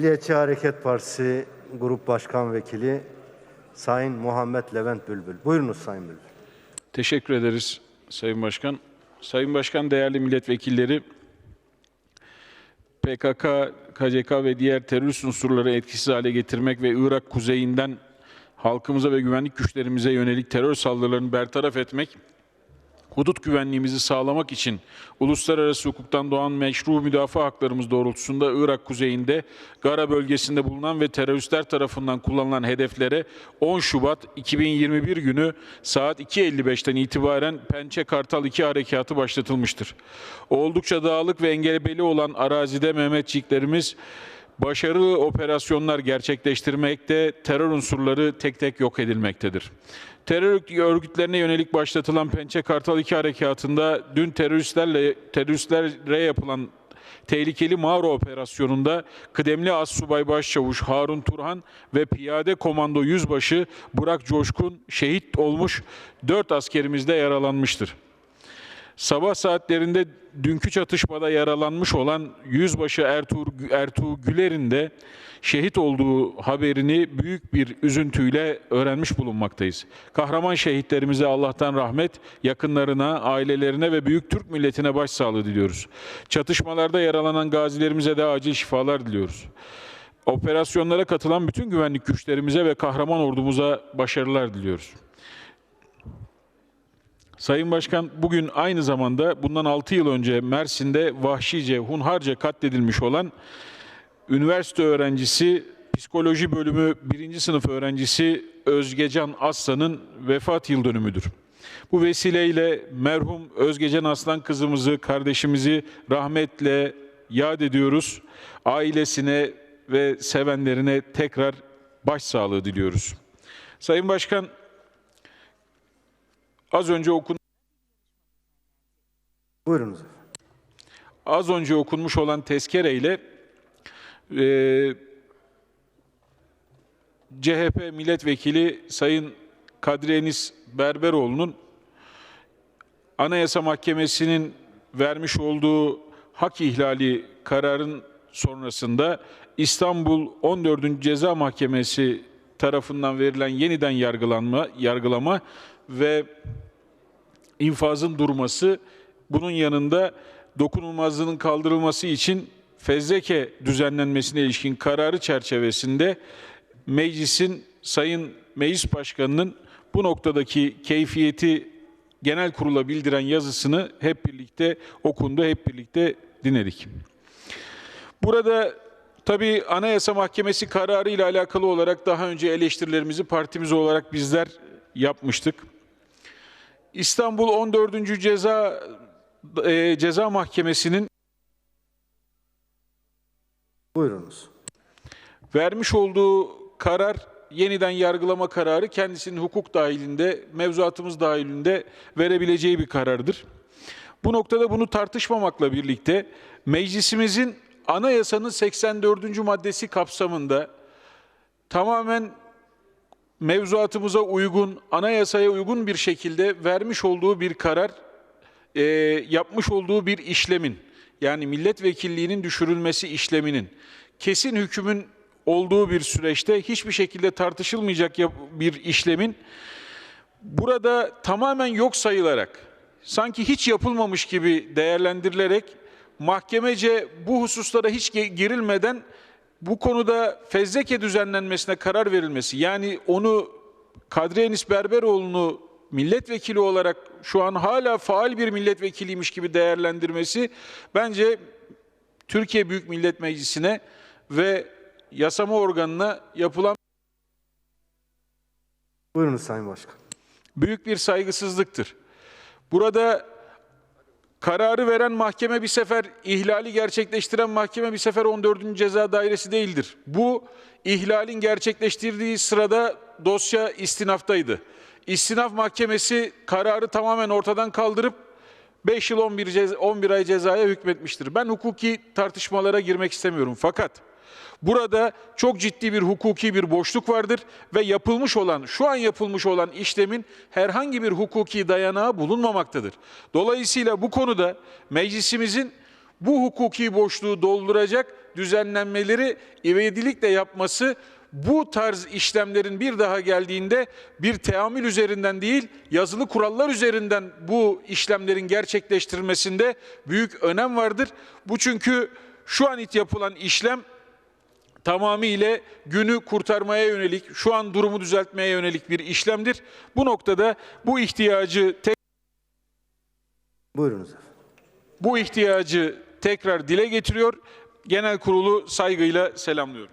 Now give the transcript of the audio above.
Milliyetçi Hareket Partisi Grup Başkan Vekili Sayın Muhammed Levent Bülbül. Buyurunuz Sayın Bülbül. Teşekkür ederiz Sayın Başkan. Sayın Başkan, değerli milletvekilleri, PKK, KCK ve diğer terörist unsurları etkisiz hale getirmek ve Irak kuzeyinden halkımıza ve güvenlik güçlerimize yönelik terör saldırılarını bertaraf etmek, hudut güvenliğimizi sağlamak için uluslararası hukuktan doğan meşru müdafaa haklarımız doğrultusunda Irak kuzeyinde Gara bölgesinde bulunan ve teröristler tarafından kullanılan hedeflere 10 Şubat 2021 günü saat 2.55'ten itibaren Pençe Kartal 2 harekatı başlatılmıştır. Oldukça dağlık ve engebeli olan arazide Mehmetçiklerimiz başarılı operasyonlar gerçekleştirmekte, terör unsurları tek tek yok edilmektedir. Terör örgütlerine yönelik başlatılan Pençe Kartal 2 harekatında dün teröristlerle teröristlere yapılan tehlikeli mağara operasyonunda kıdemli Assubay Başçavuş Harun Turhan ve Piyade Komando Yüzbaşı Burak Coşkun şehit olmuş, 4 askerimiz de yaralanmıştır. Sabah saatlerinde dünkü çatışmada yaralanmış olan Yüzbaşı Ertuğ, Ertuğ Güler'in de şehit olduğu haberini büyük bir üzüntüyle öğrenmiş bulunmaktayız. Kahraman şehitlerimize Allah'tan rahmet, yakınlarına, ailelerine ve büyük Türk milletine başsağlığı diliyoruz. Çatışmalarda yaralanan gazilerimize de acil şifalar diliyoruz. Operasyonlara katılan bütün güvenlik güçlerimize ve kahraman ordumuza başarılar diliyoruz. Sayın Başkan bugün aynı zamanda bundan 6 yıl önce Mersin'de vahşice, hunharca katledilmiş olan üniversite öğrencisi, psikoloji bölümü 1. sınıf öğrencisi Özgecan Aslan'ın vefat yıl dönümüdür. Bu vesileyle merhum Özgecan Aslan kızımızı, kardeşimizi rahmetle yad ediyoruz. Ailesine ve sevenlerine tekrar başsağlığı diliyoruz. Sayın Başkan, az önce okun Buyurunuz az önce okunmuş olan tezkere ile e, CHP milletvekili Sayın Kadri Enis Berberoğlu'nun Anayasa Mahkemesi'nin vermiş olduğu hak ihlali kararın sonrasında İstanbul 14. Ceza Mahkemesi tarafından verilen yeniden yargılanma, yargılama ve infazın durması bunun yanında dokunulmazlığının kaldırılması için fezleke düzenlenmesine ilişkin kararı çerçevesinde meclisin Sayın Meclis Başkanı'nın bu noktadaki keyfiyeti genel kurula bildiren yazısını hep birlikte okundu, hep birlikte dinledik. Burada tabii Anayasa Mahkemesi kararı ile alakalı olarak daha önce eleştirilerimizi partimiz olarak bizler yapmıştık. İstanbul 14. Ceza e, Ceza Mahkemesi'nin Buyurunuz. vermiş olduğu karar yeniden yargılama kararı kendisinin hukuk dahilinde, mevzuatımız dahilinde verebileceği bir karardır. Bu noktada bunu tartışmamakla birlikte meclisimizin anayasanın 84. maddesi kapsamında tamamen mevzuatımıza uygun, anayasaya uygun bir şekilde vermiş olduğu bir karar, e, yapmış olduğu bir işlemin, yani milletvekilliğinin düşürülmesi işleminin, kesin hükmün olduğu bir süreçte hiçbir şekilde tartışılmayacak bir işlemin burada tamamen yok sayılarak, sanki hiç yapılmamış gibi değerlendirilerek mahkemece bu hususlara hiç girilmeden bu konuda fezleke düzenlenmesine karar verilmesi, yani onu Kadri Enis Berberoğlu'nu milletvekili olarak şu an hala faal bir milletvekiliymiş gibi değerlendirmesi bence Türkiye Büyük Millet Meclisi'ne ve yasama organına yapılan Buyurunuz Sayın Başkan. büyük bir saygısızlıktır. Burada kararı veren mahkeme bir sefer ihlali gerçekleştiren mahkeme bir sefer 14. Ceza Dairesi değildir. Bu ihlalin gerçekleştirdiği sırada dosya istinaftaydı. İstinaf mahkemesi kararı tamamen ortadan kaldırıp 5 yıl 11, ceza, 11 ay cezaya hükmetmiştir. Ben hukuki tartışmalara girmek istemiyorum fakat Burada çok ciddi bir hukuki bir boşluk vardır ve yapılmış olan, şu an yapılmış olan işlemin herhangi bir hukuki dayanağı bulunmamaktadır. Dolayısıyla bu konuda meclisimizin bu hukuki boşluğu dolduracak düzenlenmeleri ivedilikle yapması bu tarz işlemlerin bir daha geldiğinde bir teamül üzerinden değil yazılı kurallar üzerinden bu işlemlerin gerçekleştirilmesinde büyük önem vardır. Bu çünkü şu an it yapılan işlem tamamıyla günü kurtarmaya yönelik, şu an durumu düzeltmeye yönelik bir işlemdir. Bu noktada bu ihtiyacı tek Buyurunuz efendim. bu ihtiyacı tekrar dile getiriyor. Genel kurulu saygıyla selamlıyorum.